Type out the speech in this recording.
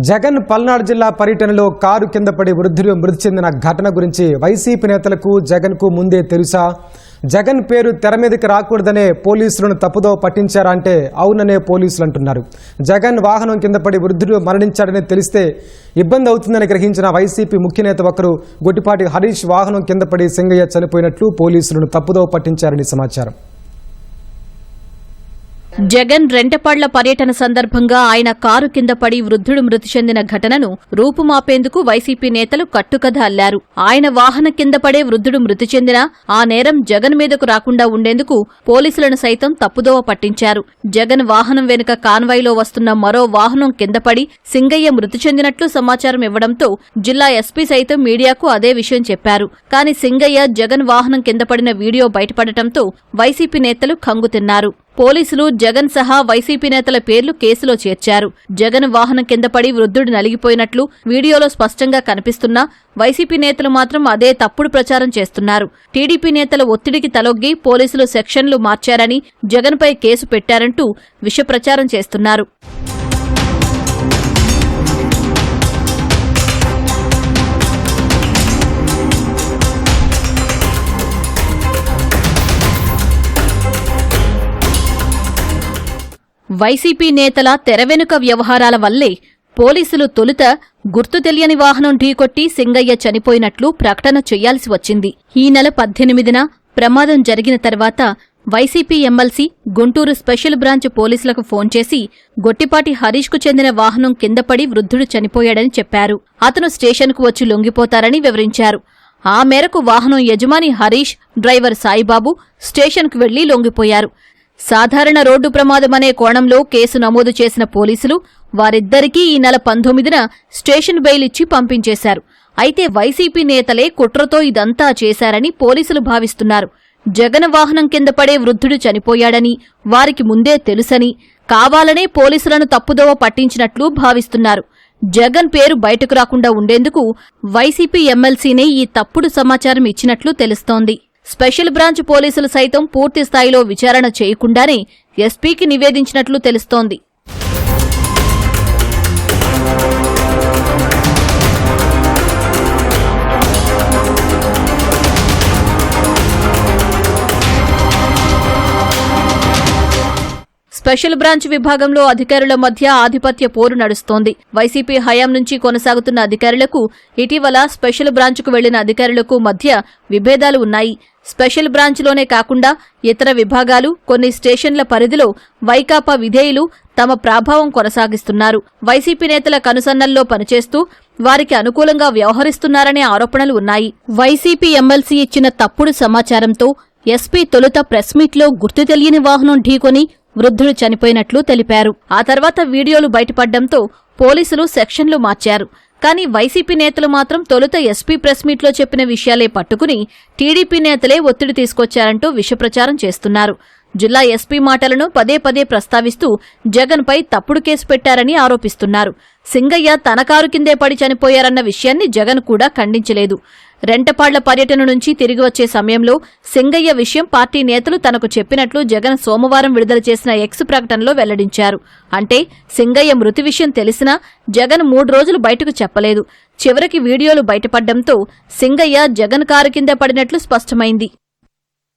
జగన్ పల్నాడు జిల్లా పర్యటనలో కారు కింద పడి వృద్ధులు మృతి చెందిన ఘటన గురించి వైసీపీ నేతలకు జగన్కు ముందే తెలుసా? జగన్ పేరు తెర మీదకి రాకూడదనే పోలీసులను తప్పుదో పట్టించారా అంటే అవుననే పోలీసులు అంటున్నారు. జగన్ వాహనం కింద పడి వృద్ధుడు మరణించాడని తెలిస్తే ఇబ్బంది అవుతుందని గ్రహించిన వైసీపీ ముఖ్య నేత ఒకరు గొట్టిపాటి హరీష్ వాహనం కింద పడి సింగయ్య చనిపోయినట్లు పోలీసులను తప్పుదో పట్టించారని సమాచారం. జగన్ రెంటపాళ్ళ పర్యటన సందర్భంగా ఆయన కారు కింద పడి వృద్ధుడు మృతి చెందిన ఘటనను రూపుమాపేందుకు వైసీపీ నేతలు కట్టుకథ అల్లారు. ఆయన వాహనం కింద పడే వృద్ధుడు మృతి చెందినా ఆ నేరం జగన్ మీదకు రాకుండా ఉండేందుకు పోలీసులను సైతం తప్పుదోవ పట్టించారు. జగన్ వాహనం వెనుక కాన్వాయ్లో వస్తున్న మరో వాహనం కింద పడి సింగయ్య మృతి చెందినట్లు సమాచారం ఇవ్వడంతో జిల్లా ఎస్పీ సైతం మీడియాకు అదే విషయం చెప్పారు. కానీ సింగయ్య జగన్ వాహనం కింద పడిన వీడియో బయటపడటంతో వైసీపీ నేతలు కంగుతిన్నారు పోలీసులు జగన్ సహా వైసీపీ నేతల పేర్లు కేసులో చేర్చారు. జగన్ వాహనం కింద పడి వృద్ధుడు నలిగిపోయినట్లు వీడియోలో స్పష్టంగా కనిపిస్తున్నా వైసీపీ నేతలు మాత్రం అదే తప్పుడు ప్రచారం చేస్తున్నారు. టీడీపీ నేతల ఒత్తిడికి తలొగ్గి పోలీసులు సెక్షన్లు మార్చారని జగన్పై కేసు పెట్టారంటూ విష ప్రచారం చేస్తున్నారు. వైసీపీ నేతల తెరవెనుక వ్యవహారాల వల్లే పోలీసులు తొలుత గుర్తు తెలియని వాహనం ఢీకొట్టి సింగయ్య చనిపోయినట్లు ప్రకటన చేయాల్సి వచ్చింది. ఈ నెల పద్దెనిమిదిన ప్రమాదం జరిగిన తర్వాత YCP MLC Guntur special branch పోలీసులకు ఫోన్ చేసి గొట్టిపాటి హరీష్కు చెందిన వాహనం కిందపడి వృద్ధుడు చనిపోయాడని చెప్పారు. అతను స్టేషన్కు వచ్చి లొంగిపోతారని వివరించారు. ఆ మేరకు వాహనం యజమాని హరీష్ డ్రైవర్ సాయిబాబు స్టేషన్కు వెళ్ళి లొంగిపోయారు. సాధారణ రోడ్డు ప్రమాదమనే కోణంలో కేసు నమోదు చేసిన పోలీసులు వారిద్దరికీ ఈ నెల పంతొమ్మిదిన స్టేషన్ బెయిల్ ఇచ్చి పంపించేశారు. అయితే వైసీపీ నేతలే కుట్రతో ఇదంతా చేశారని పోలీసులు భావిస్తున్నారు. జగన్ వాహనం కింద పడే వృద్ధుడు చనిపోయాడని వారికి ముందే తెలుసని కావాలనే పోలీసులను తప్పుదోవ పట్టించినట్లు భావిస్తున్నారు. జగన్ పేరు బయటకు రాకుండా ఉండేందుకు వైసీపీ ఎమ్మెల్సీనే ఈ తప్పుడు సమాచారం ఇచ్చినట్లు తెలుస్తోంది. స్పెషల్ బ్రాంచ్ పోలీసులు సైతం పూర్తి స్థాయిలో విచారణ చేయకుండానే ఎస్పీకి నివేదించినట్లు తెలుస్తోంది. స్పెషల్ బ్రాంచ్ విభాగంలో అధికారుల మధ్య ఆధిపత్య పోరు నడుస్తోంది. వైసీపీ హయాం నుంచి కొనసాగుతున్న అధికారులకు ఇటీవల స్పెషల్ బ్రాంచ్కు వెళ్ళిన అధికారులకు మధ్య విభేదాలు ఉన్నాయి. స్పెషల్ బ్రాంచ్లోనే కాకుండా ఇతర విభాగాలు కొన్ని స్టేషన్ల పరిధిలో వైకాపా విధేయులు తమ ప్రాభావం కొనసాగిస్తున్నారు. వైసీపీ నేతల కనుసన్నల్లో పనిచేస్తూ వారికి అనుకూలంగా వ్యవహరిస్తున్నారనే ఆరోపణలు ఉన్నాయి. వైసీపీ ఎమ్మెల్సీ ఇచ్చిన తప్పుడు సమాచారంతో ఎస్పీ తొలుత ప్రెస్ మీట్లో గుర్తు తెలియని వాహనం ఢీకొని వృద్ధుడు చనిపోయినట్లు తెలిపారు. ఆ తర్వాత వీడియోలు బయటపడ్డంతో పోలీసులు సెక్షన్లు మార్చారు. కానీ వైసీపీ నేతలు మాత్రం తొలుత ఎస్పీ ప్రెస్ మీట్లో చెప్పిన విషయాలే పట్టుకుని టీడీపీ నేతలే ఒత్తిడి తీసుకొచ్చారంటూ విషప్రచారం చేస్తున్నారు. జిల్లా ఎస్పీ మాటలను పదే పదే ప్రస్తావిస్తూ జగన్పై తప్పుడు కేసు పెట్టారని ఆరోపిస్తున్నారు. సింగయ్య తన కారు కిందే పడి చనిపోయారన్న విషయాన్ని జగన్ కూడా ఖండించలేదు. రెంటపాళ్ళ పర్యటన నుంచి తిరిగి వచ్చే సమయంలో సింగయ్య విషయం పార్టీ నేతలు తనకు చెప్పినట్లు జగన్ సోమవారం విడుదల చేసిన ఎక్స్ ప్రకటనలో వెల్లడించారు. అంటే సింగయ్య మృతి విషయం తెలిసినా జగన్ మూడు రోజులు బయటకు చెప్పలేదు. చివరికి వీడియోలు బయటపడ్డంతో సింగయ్య జగన్ కారు కింద పడినట్లు స్పష్టమైంది.